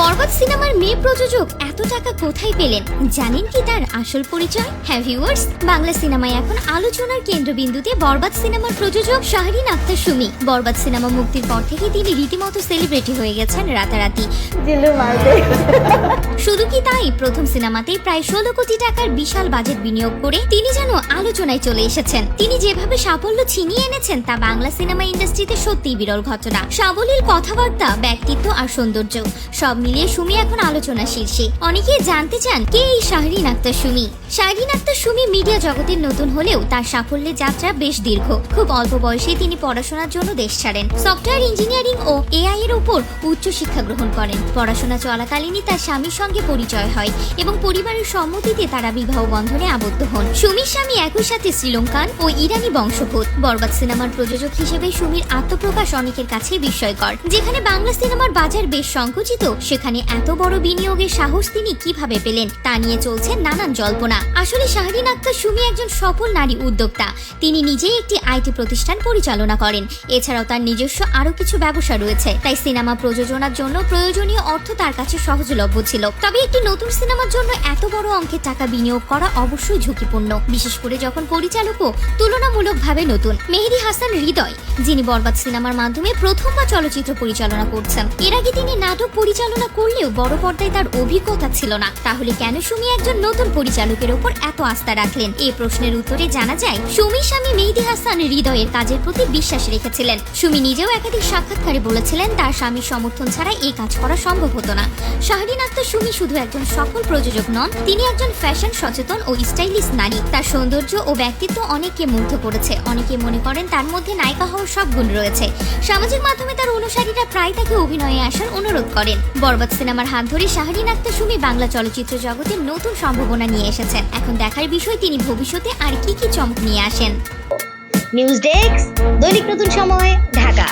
বরবাদ সিনেমার মেয়ে প্রযোজক এত টাকা কোথায় পেলেন? জানেন কি তার আসল পরিচয়? হ্যাঁ ভিউয়ার্স বাংলা সিনেমায় এখন আলোচনার কেন্দ্রবিন্দুতে বরবাদ সিনেমার প্রযোজক শাহরিন আক্তার সুমি। বরবাদ সিনেমা মুক্তির পর থেকে তিনি রীতিমতো সেলিব্রিটি হয়ে গেছেন রাতারাতি। শুধু কি তাই? প্রথম সিনেমাতেই প্রায় ষোলো কোটি টাকার বিশাল বাজেট বিনিয়োগ করে তিনি যেন আলোচনায় চলে এসেছেন। তিনি যেভাবে সাফল্য ছিনিয়ে এনেছেন তা বাংলা সিনেমা ইন্ডাস্ট্রিতে সত্যিই বিরল ঘটনা। সাবলীল কথাবার্তা ব্যক্তিত্ব আর সৌন্দর্য সব মিলিয়ে সুমি এখন আলোচনা শীর্ষে অনেকেই জানতে চান কে এই শাহরিন আক্তার সুমি? শাহরিন আক্তার সুমি মিডিয়া জগতের নতুন হলেও তার সাফল্যের যাত্রা বেশ দীর্ঘ। খুব অল্প বয়সে তিনি পড়াশোনার জন্য দেশ ছাড়েন। সফটওয়্যার ইঞ্জিনিয়ারিং ও এআই এর উপর উচ্চ শিক্ষা গ্রহণ করেন। পড়াশোনা চলাকালীনই তার স্বামীর সঙ্গে পরিচয় হয় এবং পরিবারের সম্মতিতে তারা বিবাহ বন্ধনে আবদ্ধ হন। সুমির স্বামী একই সাথে শ্রীলঙ্কান ও ইরানি বংশোদ্ভূত। বরবাদ সিনেমার প্রযোজক হিসেবে সুমির আত্মপ্রকাশ অনেকের কাছে বিস্ময়কর। যেখানে বাংলা সিনেমার বাজার বেশ সংকুচিত, সেখানে এত বড় বিনিয়োগের সাহস তিনি কীভাবে পেলেন, তা নিয়ে চলছে নানান জল্পনা। আসলে শাহরিন আক্তার সুমি একজন সফল নারী উদ্যোক্তা। তিনি নিজেই একটি আইটি প্রতিষ্ঠান পরিচালনা করেন। এছাড়াও তার নিজস্ব আরও কিছু ব্যবসা রয়েছে। তাই সিনেমা প্রযোজনার জন্য প্রয়োজনীয় অর্থ তার কাছে সহজলভ্য ছিল। তবে একটি নতুন সিনেমার জন্য এত বড় অঙ্কের টাকা বিনিয়োগ করা অবশ্যই ঝুঁকিপূর্ণ। বিশেষ করে যখন পরিচালকও তুলনামূলকভাবে নতুন। মেহেদি হাসান হৃদয়, যিনি বরবাদ সিনেমার মাধ্যমে প্রথমবার চলচ্চিত্র পরিচালনা করছেন। এর আগে তিনি নাটক পরিচালনা করলেও বড় পর্দায় তার অভিজ্ঞতা ছিল না। তাহলে কেন সুমি একজন নতুন পরিচালকের ওপর এত আস্থা রাখলেন? এই প্রশ্নের উত্তরে জানা যায় সুমির স্বামী মেহেদি হাসান হৃদয়ের কাজের প্রতি বিশ্বাস রেখেছিলেন। সুমি নিজেও একাধিক সাক্ষাৎকারে বলেছিলেন, তার স্বামীর সমর্থন ছাড়া এই কাজ করা সম্ভব হতো না। শাহরিন আক্তার সুমি শুধু একজন সফল প্রযোজক নন, তিনি একজন ফ্যাশন সচেতন ও স্টাইলিশ নারী। তার সৌন্দর্য ও ব্যক্তিত্ব অনেককে মুগ্ধ করেছে। অনেকে মনে করেন তার মধ্যে নায়িকা হওয়ার সব গুণ রয়েছে। সামাজিক মাধ্যমে তার অনুসারীরা প্রায় তাকে অভিনয়ে আসার অনুরোধ করেন। বরবাদ সিনেমার হাত ধরে শাহরিন আক্তার সুমি বাংলা চলচ্চিত্র জগতে নতুন সম্ভাবনা নিয়ে এসেছেন এখন দেখার বিষয়, তিনি ভবিষ্যতে আর কি কি চমক নিয়ে আসেন। নিউজ ডেস্ক দৈনিক নতুন সময়, ঢাকা।